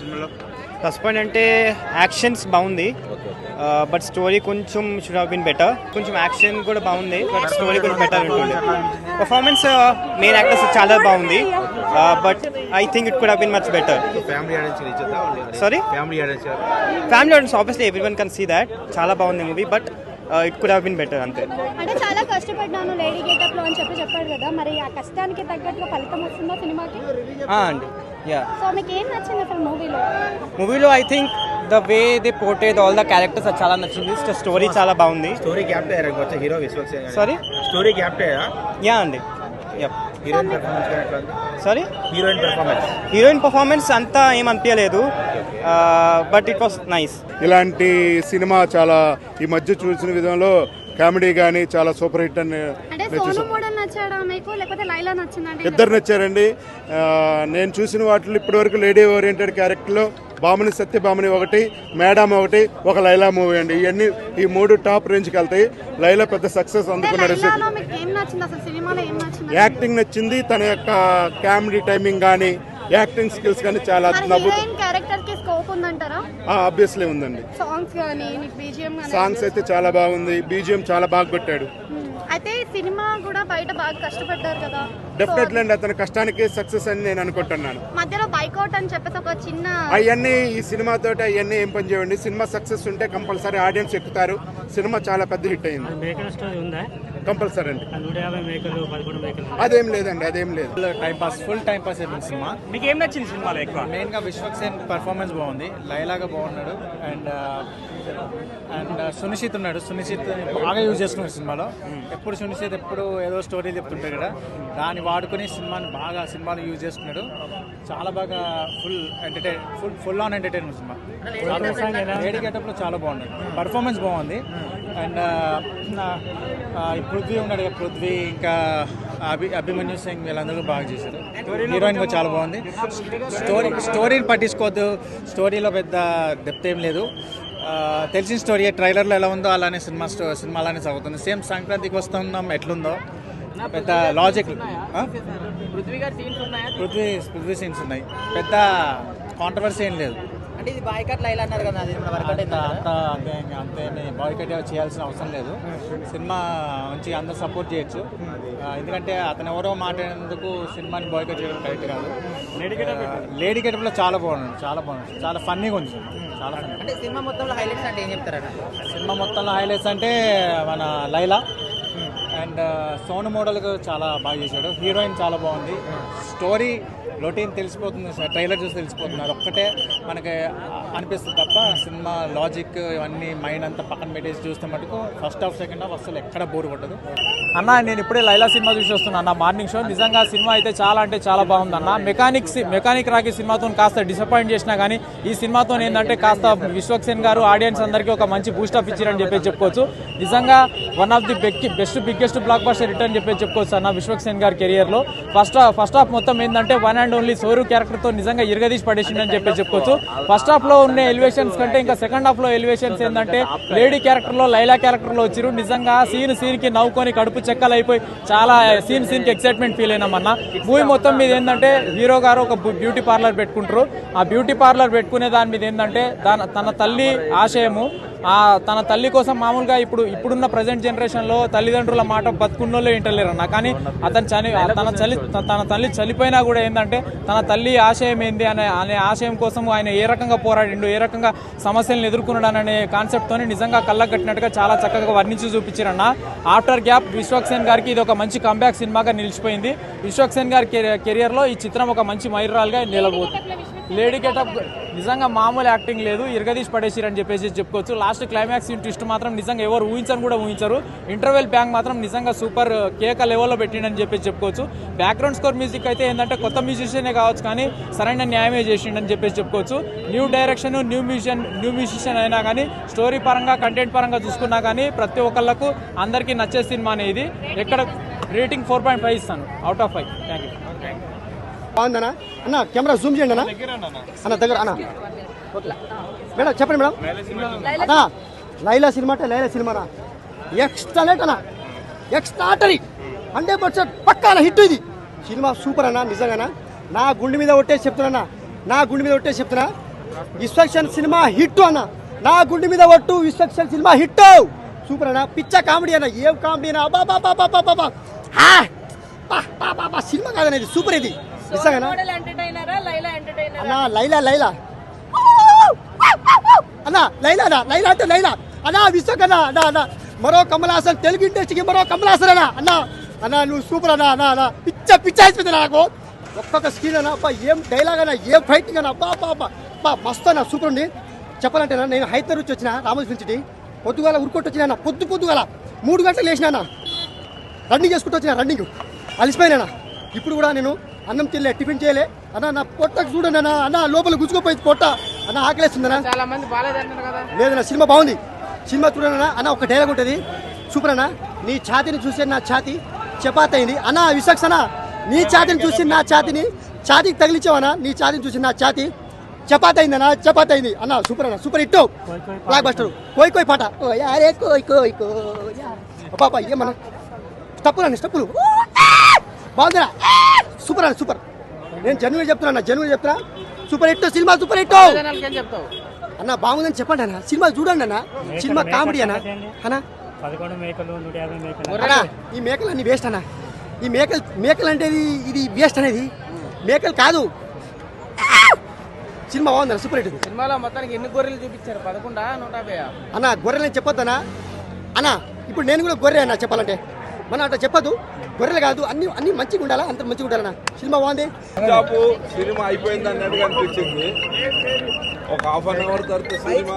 సినిమాలో. Plus point అంటే actions బాగుంది. బట్ స్టోరీ కొంచెం షుడ్ హావ్ బిన్ బెటర్ కొంచెం యాక్షన్ కూడా బాగుంది బట్ స్టోరీ కొంచెం బెటర్ ఉంటుంది పర్ఫార్మెన్స్ మెయిన్ యాక్టర్స్ చాలా బాగుంది. But I think it could have been much better family audience ఇచ్చేద్దా Sorry? Family audience family audience obviously every one can see that చాలా బాగుంది movie but it could have been better అంతే. అంటే చాలా కష్టపడ్డాను lady గెటప్లో అని చెప్పి చెప్పాడు కదా మరి ఆ కష్టానికి తగ్గట్టుగా ఫలితం వస్తుందా సినిమాకి? అండి. సో మీకు ఏం నచ్చింది అసలు మూవీలో మూవీలో I think the way they portray all the characters అది చాలా నచ్చింది. స్టోరీ చాలా బాగుంది. స్టోరీ గ్యాప్ వచ్చే? Hero Vishwak Sen Sorry? Story gap అయ్యా యా అండి. Yeah heroine performance sorry heroine performance heroine performance అంతా ఏం అనిపించలేదు. బట్ ఇట్ వాస్ నైస్ ఇలాంటి సినిమా చాలా ఈ మధ్య చూసిన విధంలో కామెడీ కానీ చాలా సూపర్ హిట్ అని నచ్చాడా మీకు? లేకపోతే లైలా నచ్చిందండి ఇద్దరు నచ్చారండి. నేను చూసిన వాటిలో ఇప్పటివరకు లేడీ ఓరియంటెడ్ క్యారెక్టర్లో బామని సత్యభామని ఒకటి మేడం ఒకటి ఒక లైలా మూవీ అండి. ఇవన్నీ ఈ మూడు టాప్ రేంజ్కి వెళ్తాయి. లైలా పెద్ద సక్సెస్ అందుకున్నాడు యాక్టింగ్ నచ్చింది. తన యొక్క కామెడీ టైమింగ్ కానీ యాక్టింగ్ స్కిల్స్ కానీ చాలా ఆబ్వియస్లీ ఉందండి. సాంగ్స్ అయితే చాలా బాగుంది. బీజిఎం చాలా బాగా కొట్టాడు. Hmm. అయితే సినిమా కూడా బయట బాగా కష్టపడ్డారు కదా. డెఫినెట్లీ అండి అతని కష్టానికి సక్సెస్ అని నేను అనుకుంటున్నాను. మధ్యలో బైకౌట్ అని చెప్పేసి ఒక చిన్న అవన్నీ ఈ సినిమాతో అవన్నీ ఏం పని చేయండి సినిమా సక్సెస్ ఉంటే కంపల్సరీ ఆడియన్స్ ఎక్కుతారు. సినిమా చాలా పెద్ద హిట్ అయింది. మేకల స్టోరీ ఉందా? కంపల్సరీ అండి. ఆ నూట యాభై మేకలు పదకొండు మేకలు అదేం లేదండి అదేం లేదు. Time pass full time pass అయిపోయింది సినిమా? మీకు ఏం నచ్చింది సినిమాలో ఎక్కువ? మెయిన్గా విశ్వక్సేన్ పర్ఫార్మెన్స్ బాగుంది. లైలాగా బాగున్నాడు. అండ్ అండ్ సునిశ్చిత్ ఉన్నాడు. సునిశ్చిత్ బాగా యూజ్ చేసుకున్నాడు సినిమాలో. ఎప్పుడు సునిశ్చిత్ ఎప్పుడు ఏదో స్టోరీ చెప్తుంటాడు కదా. దాన్ని వాడుకొని సినిమాని బాగా సినిమాని యూజ్ చేసుకున్నాడు. చాలా బాగా full entertain full full on entertainment cinema. గెటప్లో చాలా బాగుంది. పర్ఫార్మెన్స్ బాగుంది అండ్ పృథ్వీ ఉన్నాడు కదా పృథ్వీ ఇంకా అభి అభిమన్యు సింగ్ వీళ్ళందరూ బాగా చేశారు. హీరోయిన్ కూడా చాలా బాగుంది. స్టోరీ స్టోరీని పట్టించుకోవద్దు. స్టోరీలో పెద్ద డెప్త్ ఏం లేదు. తెలిసిన స్టోరీ ట్రైలర్లో ఎలా ఉందో అలానే సినిమా స్టో సినిమా అలానే సాగుతుంది. సేమ్ సంక్రాంతికి వస్తున్నాం ఎట్లుందో. పెద్ద లాజిక్ పృథ్వీ పృథ్వీ సీన్స్ ఉన్నాయి. పెద్ద కాంట్రవర్సీ ఏం లేదు. అంటే ఇది బాయ్కట్ లైల్ అన్నారు కదా అది మన వర్కౌట్ అంత అంత అంతే అంతే బాయ్కట్ చేయాల్సిన అవసరం లేదు. సినిమా మంచి అందరు సపోర్ట్ చేయొచ్చు. ఎందుకంటే అతను ఎవరో మాట్లాడేందుకు సినిమాని బాయ్కట్ చేయడం కరెక్ట్ కాదు. లేడీ గెటప్లో చాలా బాగుంది చాలా బాగుంది. చాలా ఫన్నీగా ఉంది సినిమా. చాలా ఫన్నీ అంటే సినిమా మొత్తంలో హైలైట్స్ అంటే ఏం చెప్తారన్న సినిమా మొత్తంలో హైలైట్స్ అంటే మన లైలా. అండ్ సోను మోడల్ చాలా బాగా చేశాడు. హీరోయిన్ చాలా బాగుంది. స్టోరీ రొటీన్ తెలిసిపోతుంది ట్రైలర్ చూసి తెలిసిపోతుంది అది ఒక్కటే మనకి అనిపిస్తుంది తప్ప సినిమా లాజిక్ ఇవన్నీ మైండ్ అంతా పక్కన పెట్టేసి చూస్తే మటుకు ఫస్ట్ హాఫ్ సెకండ్ హాఫ్ అసలు ఎక్కడ బోర్ కొట్టదు. అన్న నేను ఇప్పుడే లైలా సినిమా చూసి వస్తున్నా. అన్న మార్నింగ్ షో. నిజంగా సినిమా అయితే చాలా అంటే చాలా బాగుంది అన్న. మెకానిక్ సి- మెకానిక్ రాకి సినిమాతో కాస్త డిసప్పాయింట్ చేసినా కానీ ఈ సినిమాతో ఏంటంటే కాస్త విశ్వక్సేన్ గారు ఆడియన్స్ అందరికీ ఒక మంచి బూస్టప్ ఇచ్చారని చెప్పేసి చెప్పుకోవచ్చు. నిజంగా one of the best biggest blockbuster return చెప్పేసి చెప్పుకోవచ్చు అన్న విశ్వక్సేన్ గారి కెరియర్లో ఫస్ట్ ఫస్ట్ హాఫ్ మొత్తం ఏంటంటే వన్ అండ్ ఓన్లీ సోరు క్యారెక్టర్తో నిజంగా ఇరగదీసి పడేసిండని చెప్పేసి చెప్పుకోవచ్చు. ఫస్ట్ హాఫ్లో ఉన్న ఎలివేషన్స్ కంటే ఇంకా సెకండ్ హాఫ్లో ఎలివేషన్స్ ఏంటంటే లేడీ క్యారెక్టర్లో లైలా క్యారెక్టర్లో వచ్చిరు నిజంగా సీన్ సీన్కి నవ్వుకొని కడుపు చెక్కలు అయిపోయి చాలా సీన్ సీన్కి ఎక్సైట్మెంట్ ఫీల్ అయినామన్న మూవీ మొత్తం మీద ఏంటంటే హీరో గారు ఒక బ్యూటీ పార్లర్ పెట్టుకుంటారు. ఆ బ్యూటీ పార్లర్ పెట్టుకునే దాని మీద ఏంటంటే దాని తన తల్లి ఆశయము ఆ తన తల్లి కోసం మామూలుగా ఇప్పుడు ఇప్పుడున్న ప్రజెంట్ జనరేషన్లో తల్లిదండ్రుల మాట బతుకున్నోళ్ళు వింటలేరు అన్న కానీ అతను చని తన చలి తన తల్లి చనిపోయినా కూడా ఏంటంటే తన తల్లి ఆశయం ఏంది అనే అనే ఆశయం కోసం ఆయన ఏ రకంగా పోరాడిండు ఏ రకంగా సమస్యలను ఎదుర్కొన్నాడు అనే కాన్సెప్ట్తో నిజంగా కళ్ళకు కట్టినట్టుగా చాలా చక్కగా వర్ణించి చూపించారన్న. ఆఫ్టర్ గ్యాప్ విశ్వక్సేన్ గారికి ఇది ఒక మంచి కంబ్యాక్ సినిమాగా నిలిచిపోయింది. విశ్వక్సేన్ గారి కెరియర్లో ఈ చిత్రం ఒక మంచి మైలురాలుగా నిలబోతుంది లేడీ గెటప్ నిజంగా మామూలు యాక్టింగ్ లేదు. ఇరగదీసి పడేసిరని చెప్పేసి చెప్పుకోవచ్చు. లాస్ట్ క్లైమాక్స్ ట్విస్ట్ మాత్రం నిజంగా ఎవరు ఊహించని కూడా ఊహించరు. ఇంటర్వెల్ బ్యాంక్ మాత్రం నిజంగా సూపర్ uh, కేక లెవెల్లో పెట్టిండని చెప్పేసి చెప్పుకోవచ్చు. బ్యాక్గ్రౌండ్ స్కోర్ మ్యూజిక్ అయితే ఏంటంటే కొత్త మ్యూజిషియనే కావచ్చు కానీ సరైన న్యాయమే చేసిండని చెప్పేసి చెప్పుకోవచ్చు. New direction new musician new musician అయినా కానీ స్టోరీ పరంగా కంటెంట్ పరంగా చూసుకున్నా కానీ ప్రతి ఒక్కళ్ళకు అందరికీ నచ్చే సినిమా అనేది ఎక్కడ రేటింగ్ ఫోర్ పాయింట్ ఫైవ్ ఇస్తాను. Out of five thank you బాగుందనా అన్న కెమెరా జూమ్ చేయండి అన్న అన్న దగ్గర అన్న. ఓకే మేడం చెప్పండి మేడం. అన్నా లైలా సినిమా అంటే లైలా సినిమానా? ఎక్స్టలెంట్ అన్న. ఎక్స్ట్రాటరీ హండ్రెడ్ పర్సెంట్ పక్కా హిట్ ఇది. సినిమా సూపర్ అన్న నిజంగానా? నా గుండె మీద ఒట్టేసి చెప్తున్నా నా గుండె మీద ఒట్టేసి చెప్తున్నా. విశ్వక్షన్ సినిమా హిట్ అన్న. నా గుండె మీద ఒట్టు విశ్వక్షన్ సినిమా హిట్. సూపర్ అన్న. పిచ్చ కామెడీ అన్న. ఏం కామెడీ అన్న? అబ్బా బా బాబా బా బా సినిమా కాదనేది ఇది సూపర్ ఇది. అన్న లైలా లైలా. అన్న లైలా లైలా అంటే లైలా. అన్న విశ్వక్ అన్న అన్న మరో కమలాసన్ తెలుగు ఇండస్ట్రీకి మరో కమలాసన్ అన్న అన్న. అన్న నువ్వు సూపర్ అన్న అన్న అన్న. పిచ్చ పిచ్చ అయిపోయింది నాకు. ఒక్కొక్క స్క్రీన్ అన్న అబ్బా ఏం డైలాగ్ అన్న ఏం ఫైటింగ్ అన్న అబ్బా అబ్బా అబ్బా. అబ్బా మస్తు అన్న సూపర్ ఉంది. చెప్పాలంటే నేను హైదరాబాద్ నుంచి వచ్చిన రామోజీ నుంచి పొద్దుగాల ఉరుకొట్టి వచ్చిన పొద్దు పొద్దుగాల. మూడు గంటలు లేచిన అన్న. రన్నింగ్ చేసుకుంటూ వచ్చిన రన్నింగ్ అలసిపోయినా ఇప్పుడు కూడా నేను అన్నం తినలే టిఫిన్ చేయలే. అన్న నా పొట్టకు చూడండి అన్న అన్న లోపల గుచ్చుకుపోయింది పొట్ట. అన్న ఆకలేస్తుందన్న చాలా మంది బాగాలేదంటారు కదా. లేదన్న సినిమా బాగుంది. సినిమా చూడండి అన్న అన్న ఒక డైలాగ్ ఉంటుంది. సూపర్ అన్న. నీ ఛాతీని చూసి నా ఛాతీ చపాత్ అయింది. అన్న విశాఖ అన్న నీ ఛాతీని చూసి నా ఛాతీని ఛాతీకి తగిలించావన్నా నీ ఛాతీని చూసి నా ఛాతీ చపాత్ అయింది అన్న చపాత్ అయింది. అన్న సూపర్ అన్న సూపర్ హిట్. బ్లాక్ బస్టర్ కోయ్ కోయ్ పాట. యారే కోయ్ కోయ్ కోయ్ బాబా ఏమన్నా? స్టప్పులు అండి స్టప్పులు. బాగుందిరా. సూపర్ అన్న సూపర్. నేను జన్యులు చెప్తున్నా జన్యులు చెప్తున్నా. సూపర్ హిట్ సినిమా సూపర్ హిట్. జనాలకి ఏం చెప్తావు? అన్న బాగుందని చెప్పండి అన్న. సినిమా చూడండి అన్న. సినిమా కామెడీ అన్న. అన్న. ఈ మేకలు అన్ని వేస్ట్ అన్న. ఈ మేకలు మేకలు అంటే ఇది ఇది వేస్ట్ అనేది. మేకలు కాదు. సినిమా బాగుంది అన్న సూపర్ హిట్. సినిమాలో మొత్తానికి ఎన్ని గొర్రెలు చూపించారు? పదకొండా నూట యాభై అన్న గొర్రెలని చెప్పొద్దనా అన్న ఇప్పుడు నేను కూడా గొర్రె అన్న చెప్పాలంటే. మన అట్లా చెప్పొద్దు. గొర్రెలు కాదు అన్ని అన్ని మంచిగా ఉండాలా? అంత మంచిగా ఉండాలన్న సినిమా బాగుంది? సినిమా అయిపోయింది అన్నట్టుగా అనిపించింది. ఒక హాఫ్ అన్ అవర్ తర్వాత సినిమా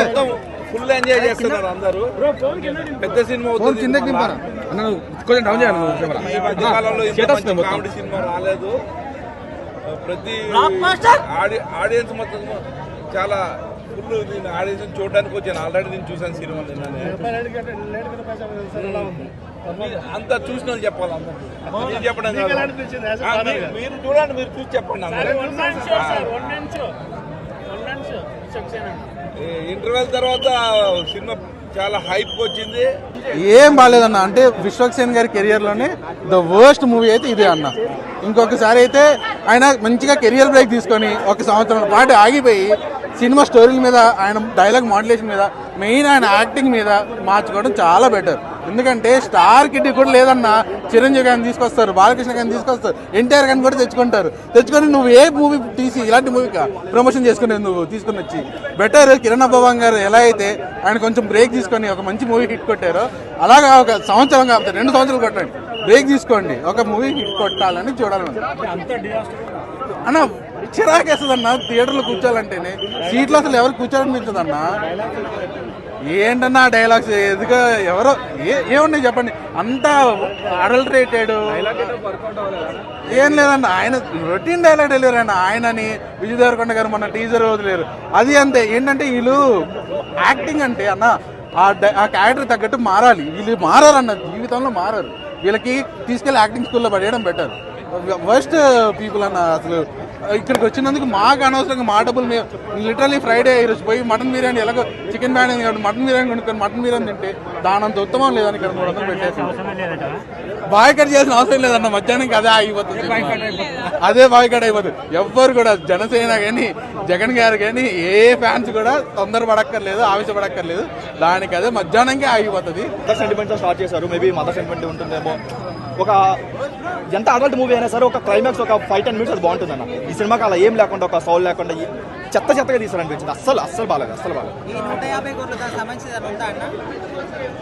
మొత్తం ఫుల్ ఎంజాయ్ చేస్తున్నారు అందరూ. పెద్ద సినిమా అవుతుంది కొంచెం డౌన్ చేయాలి ఈ మధ్య కాలంలో కామెడీ సినిమా రాలేదు. ప్రతి ఆడి- ఆడియన్స్ మొత్తం చాలా ఫుల్ నేను ఆడియన్స్ చూడడానికి వచ్చాను. ఆల్రెడీ నేను చూసాను సినిమా నిన్ననే. అంతా చూసిన వాళ్ళు చెప్పాలి చెప్పడం మీరు- మీరు చూడండి మీరు చూసి చెప్పండి ఇంటర్వెల్ తర్వాత సినిమా చాలా హైప్ వచ్చింది. ఏం బాగాలేదన్న అంటే విశ్వక్సేన్ గారి కెరియర్లోనే ద వర్స్ట్ మూవీ అయితే ఇదే అన్న. ఇంకొకసారి అయితే ఆయన మంచిగా కెరియర్ బ్రేక్ తీసుకొని ఒక సంవత్సరం పాటు ఆగిపోయి సినిమా స్టోరీల మీద ఆయన డైలాగ్ మాడ్యులేషన్ మీద మెయిన్ ఆయన యాక్టింగ్ మీద మార్చుకోవడం చాలా బెటర్ ఎందుకంటే స్టార్ కిట్ కూడా లేదన్నా చిరంజీవి గారిని తీసుకొస్తారు బాలకృష్ణ గారిని తీసుకొస్తారు ఎన్టీఆర్ గారిని కూడా తెచ్చుకుంటారు. తెచ్చుకొని నువ్వు ఏ మూవీ తీసి ఇలాంటి మూవీ ప్రమోషన్ చేసుకునేది నువ్వు తీసుకుని వచ్చి బెటర్ కిరణ్ అబ్బవన్ గారు ఎలా అయితే ఆయన కొంచెం బ్రేక్ తీసుకొని ఒక మంచి మూవీ హిట్ కొట్టారో అలాగా ఒక సంవత్సరం కాబట్టి రెండు సంవత్సరాలు కొట్టండి. బ్రేక్ తీసుకోండి ఒక మూవీ హిట్ కొట్టాలని చూడాలి అన్న చిరాకేస్తుంది అన్న థియేటర్లో కూర్చోాలంటేనే సీట్లో అసలు ఎవరు కూర్చోాలనిపించదన్నా ఏంటన్నా డైలాగ్స్ ఎందుకు? ఎవరో? ఏ ఏమున్నాయి చెప్పండి. అంతా అడల్టరేటెడ్. ఏం లేదండి ఆయన రొటీన్ డైలాగ్ డెలివరీ అన్న ఆయనని విజయ్ దేవరకొండ గారు మన టీజర్ వదిలేరు. అది అంతే. ఏంటంటే వీళ్ళు యాక్టింగ్ అంటే అన్న ఆ డై- ఆ క్యారెక్టర్ తగ్గట్టు మారాలి. వీళ్ళు మారారన్న జీవితంలో మారారు. వీళ్ళకి తీసుకెళ్ళి యాక్టింగ్ స్కూల్లో పడేయడం బెటర్ వర్స్ట్ పీపుల్ uh, అన్న అసలు uh, ఇక్కడికి వచ్చినందుకు మాకు అనవసరంగా మా డబ్బులు మేము లిటరలీ ఫ్రైడే ఈరోజు పోయి మటన్ బిర్యానీ ఎలాగో చికెన్ బిర్యానీ కాబట్టి మటన్ బిర్యానీ కొనుక్కొని మటన్ బిర్యానీ తింటే దానంత ఉత్తమం లేదని ఇక్కడ మూడు వందలు పెట్టేసి బాయ్కట్ చేసిన అవసరం లేదన్న మధ్యాహ్నం అదే ఆగిపోతుంది. అదే బాయ్కట్ అయిపోతుంది. ఎవ్వరు కూడా జనసేన కానీ జగన్ గారు కానీ ఏ ఫ్యాన్స్ కూడా తొందర పడక్కర్లేదు ఆవేశపడక్కర్లేదు. దానికి అదే మధ్యాహ్నంకే ఆగిపోతుంది. మదర్ సెంటిమెంట్ స్టార్ట్ చేశారు. మేబీ మదర్ సెంటిమెంట్ ఉంటుందేమో. ఒక ఎంత అడల్ట్ మూవీ అయినా సరే ఒక క్లైమాక్స్ ఒక ఫైవ్ టెన్ మినిట్స్ అది బాగుంటుంది అన్న ఈ సినిమాకి అలా ఏం లేకుండా ఒక సౌల్ లేకుండా చెత్త చెత్తగా తీసారనిపించింది. అస్సలు అస్సలు బాగాలేదు అస్సలు బాగాలేదు.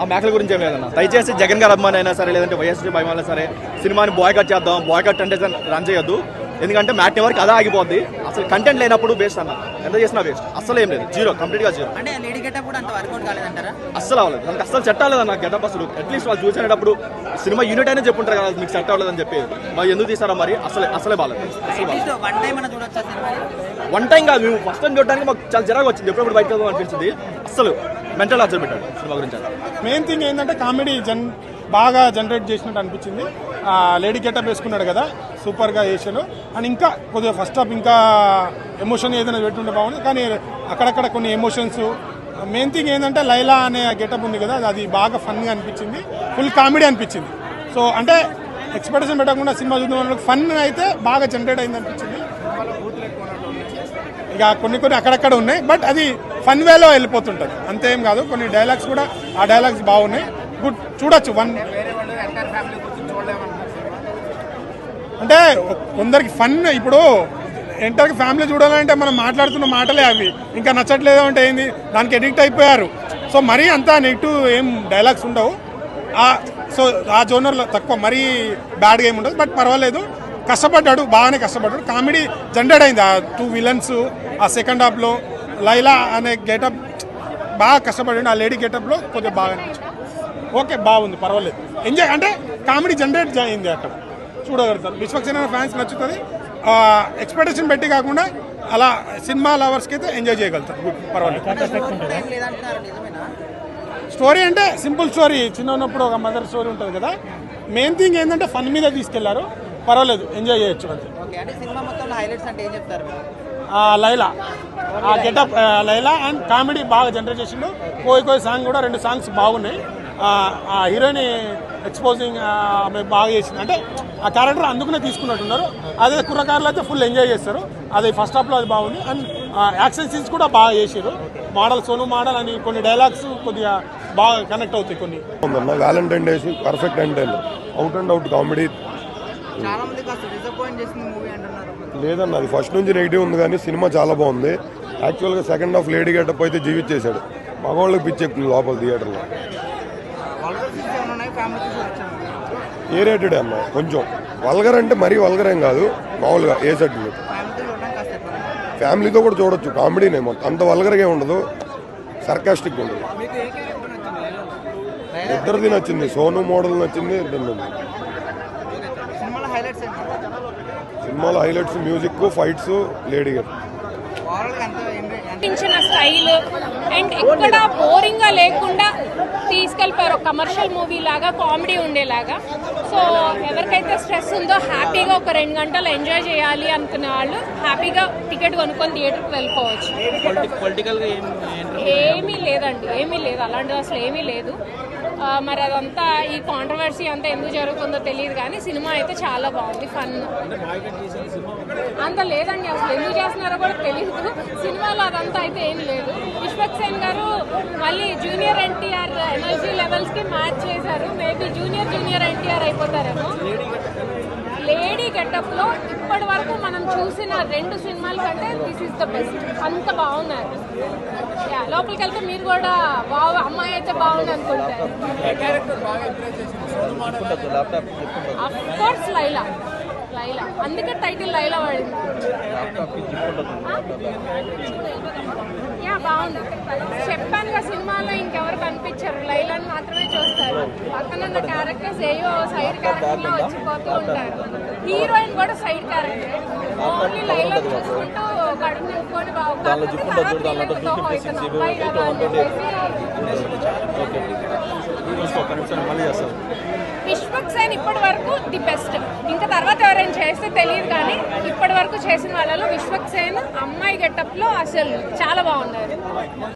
ఆ మేకల గురించి ఏం లేదన్న. దయచేసి జగన్ గారు అభిమాని అయినా సరే లేదంటే వైఎస్టీ భయమాలైనా సరే సినిమాని బాయ్ కట్ చేద్దాం బాయ్ కట్ అంటే రన్ చేయొద్దు. ఎందుకంటే మ్యాట్ వరకు అదే ఆగిపోద్ది. అసలు కంటెంట్ లేనప్పుడు వేస్ట్ అన్న. ఎంత చేసినా వేస్ట్ అస్సలు ఏం లేదు. జీరో కంప్లీట్గా జీరో గెటప్ కూడా అంత వర్కౌట్ కాలేదంటారా? అస్సలు అవ్వలేదు. నాకు అస్సలు సెట్ అవ్వలేదు అన్న గెటప్ అసలు. అట్లీస్ట్ వాళ్ళు చూసేటప్పుడు సినిమా యూనిట్ అయినా చెప్పుంటారు కదా మీకు సెట్ అవ్వలేదు అని చెప్పి. మరి ఎందుకు తీసారా మరి అసలే అసలే బాగాలేదు. అసలు వన్ టైం అన్న చూడొచ్చా సినిమా? వన్ టైం కాదు మేము ఫస్ట్ టైం చూడడానికి మాకు చాలా జరగ వచ్చింది. ఎప్పుడప్పుడు బయట అనిపించింది. అస్సలు మెంటల్ హార్చర్ పెట్టాడు సినిమా గురించి. మెయిన్ థింగ్ ఏంటంటే కామెడీ జన్ బాగా జనరేట్ చేసినట్టు అనిపించింది. ఆ, లేడీ గెటప్ వేసుకున్నాడు కదా సూపర్గా చేశాడు అండ్ ఇంకా కొద్దిగా ఫస్ట్ హాఫ్ ఇంకా ఎమోషన్ ఏదైనా పెట్టుంటే బాగుంది. కానీ అక్కడక్కడ కొన్ని ఎమోషన్స్ మెయిన్ థింగ్ ఏంటంటే లైలా అనే గెటప్ ఉంది కదా అది బాగా ఫన్గా అనిపించింది. ఫుల్ కామెడీ అనిపించింది. సో అంటే ఎక్స్పెక్టేషన్ పెట్టకుండా సినిమా చూద్దాం ఫన్ అయితే బాగా జనరేట్ అయింది అనిపించింది. ఇక కొన్ని కొన్ని అక్కడక్కడ ఉన్నాయి బట్ అది ఫన్ వేలో వెళ్ళిపోతుంటుంది. అంతేం కాదు కొన్ని డైలాగ్స్ కూడా ఆ డైలాగ్స్ బాగున్నాయి. గుడ్ చూడొచ్చు. వన్ అంటే కొందరికి ఫన్ ఇప్పుడు ఎంటర్ ఫ్యామిలీ చూడాలంటే మనం మాట్లాడుతున్న మాటలే అవి. ఇంకా నచ్చట్లేదు అంటే ఏంది? దానికి ఎడిక్ట్ అయిపోయారు. సో మరీ అంత నెగిటివ్ ఏం డైలాగ్స్ ఉండవు. సో ఆ జోనర్లో తక్కువ మరీ బ్యాడ్గా ఏమి ఉండదు. బట్ పర్వాలేదు. కష్టపడ్డాడు. బాగానే కష్టపడ్డాడు. కామెడీ జనరేట్ అయింది. ఆ టూ విలన్స్ ఆ సెకండ్ హాఫ్లో లైలా అనే గెటప్ బాగా కష్టపడాడు. ఆ లేడీ గెటప్లో కొద్దిగా బాగా అనిపించింది ఓకే బాగుంది. పర్వాలేదు. ఎంజాయ్ అంటే కామెడీ జనరేట్ అయింది అక్కడ. చూడగలుగుతారు. విశ్వక్సేన ఫ్యాన్స్ నచ్చుతుంది. ఎక్స్పెక్టేషన్ పెట్టి కాకుండా అలా సినిమా లవర్స్కి అయితే ఎంజాయ్ చేయగలుగుతారు. గుడ్ పర్వాలేదు. స్టోరీ అంటే సింపుల్ స్టోరీ చిన్న ఉన్నప్పుడు ఒక మదర్ స్టోరీ ఉంటుంది కదా. మెయిన్ థింగ్ ఏంటంటే ఫన్ మీద తీసుకెళ్ళారు. పర్వాలేదు ఎంజాయ్ చేయొచ్చు అంతే. లైలా. ఆ గెటప్ లైలా అండ్ కామెడీ బాగా జనరేట్ చేసిండు. కోయి కోయి సాంగ్ కూడా రెండు సాంగ్స్ బాగున్నాయి. ఆ హీరోయిన్ ఎక్స్పోజింగ్ ఆమె బాగా చేసింది. అంటే ఆ క్యారెక్టర్ అందుకునే తీసుకున్నట్టున్నారు. అదే కుర్రకారులు అయితే ఫుల్ ఎంజాయ్ చేస్తారు. అది ఫస్ట్ హాఫ్లో అది బాగుంది. అండ్ యాక్షన్ సీన్స్ కూడా బాగా చేసారు మోడల్ సోను మోడల్ అని కొన్ని డైలాగ్స్ కొద్దిగా బాగా కనెక్ట్ అవుతాయి కొన్ని. వ్యాలంటైన్ డేస్ పర్ఫెక్ట్ ఎంటైన్ అవుట్ అండ్ అవుట్ కామెడీ లేదన్న అది ఫస్ట్ నుంచి నెగిటివ్ ఉంది కానీ సినిమా చాలా బాగుంది. యాక్చువల్గా సెకండ్ హాఫ్ లేడీ గెటప్ అయితే జీవించేశాడు. మగవాళ్ళకి పిచ్చెక్కింది లోపల థియేటర్లో వల్గర్ సీన్స్ ఏమైనా ఉన్నాయి ఫ్యామిలీ వచ్చాము ఏ రేటెడ్ అన్న కొంచెం. వల్గర్ అంటే మరీ వల్గర్ ఏం కాదు. మామూలుగా ఏ సర్టిఫికేట్ ఫ్యామిలీతో కూడా చూడొచ్చు. కామెడీనే మొత్తం. అంత వల్గర్గా ఉండదు. సర్కాస్టిక్ ఉండదు? ఇద్దరిది నచ్చింది. సోను మోడల్ నచ్చింది ఇద్దరు సినిమాలో హైలైట్స్ మ్యూజిక్ ఫైట్స్ లేడీ గారు స్టైల్. అండ్ లేకుండా తీసుకెళ్ళిపోయారు ఒక కమర్షియల్ మూవీ లాగా కామెడీ ఉండేలాగా. సో ఎవరికైతే స్ట్రెస్ ఉందో హ్యాపీగా ఒక రెండు గంటలు ఎంజాయ్ చేయాలి అనుకునే వాళ్ళు హ్యాపీగా టికెట్ కొనుక్కొని థియేటర్కి వెళ్ళిపోవచ్చు. ఏమీ లేదండి ఏమీ లేదు. అలాంటిది అసలు ఏమీ లేదు. మరి అదంతా ఈ కాంట్రవర్సీ అంతా ఎందుకు జరుగుతుందో తెలియదు కానీ సినిమా అయితే చాలా బాగుంది. ఫన్. అంత లేదండి అసలు. ఎందుకు చేస్తున్నారో కూడా తెలియదు సినిమాలో అదంతా అయితే ఏం లేదు. విశ్వక్ సేన్ గారు మళ్ళీ జూనియర్ ఎన్టీఆర్ ఎనర్జీ లెవెల్స్కి మ్యాచ్ చేశారు. మేబీ జూనియర్ జూనియర్ ఎన్టీఆర్ అయిపోతారేమో. లేడీ గెటప్లో ఇప్పటి వరకు మనం చూసిన రెండు సినిమాల కంటే దిస్ ఇస్ ద బెస్ట్ అంత బాగున్నారు. యా, లోపలికి వెళ్తే మీరు కూడా బాగా అమ్మాయి అయితే బాగుంది అనుకుంటారు. Of course Laila. లైలా అందుకే టైటిల్ లైలా పడింది యా బాగుంది చెప్పాను కదా సినిమాలో ఇంకెవరు కనిపించారు లైలాని మాత్రమే చూస్తారు పక్కన ఉన్న క్యారెక్టర్స్ ఏయో సైడ్ క్యారెక్టర్లో వచ్చిపోతూ ఉంటారు హీరోయిన్ కూడా సైడ్ క్యారెక్టర్ ఓన్లీ లైలా చూసుకుంటూ కడుపు నింపుకొని విశ్వక్ సేన్ ఇప్పటి వరకు ది బెస్ట్. ఇంకా తర్వాత ఎవరైనా చేస్తే తెలియదు కానీ ఇప్పటి వరకు చేసిన వాళ్ళలో విశ్వక్ సేన్ అమ్మాయి గెటప్లో అసలు చాలా బాగున్నారు.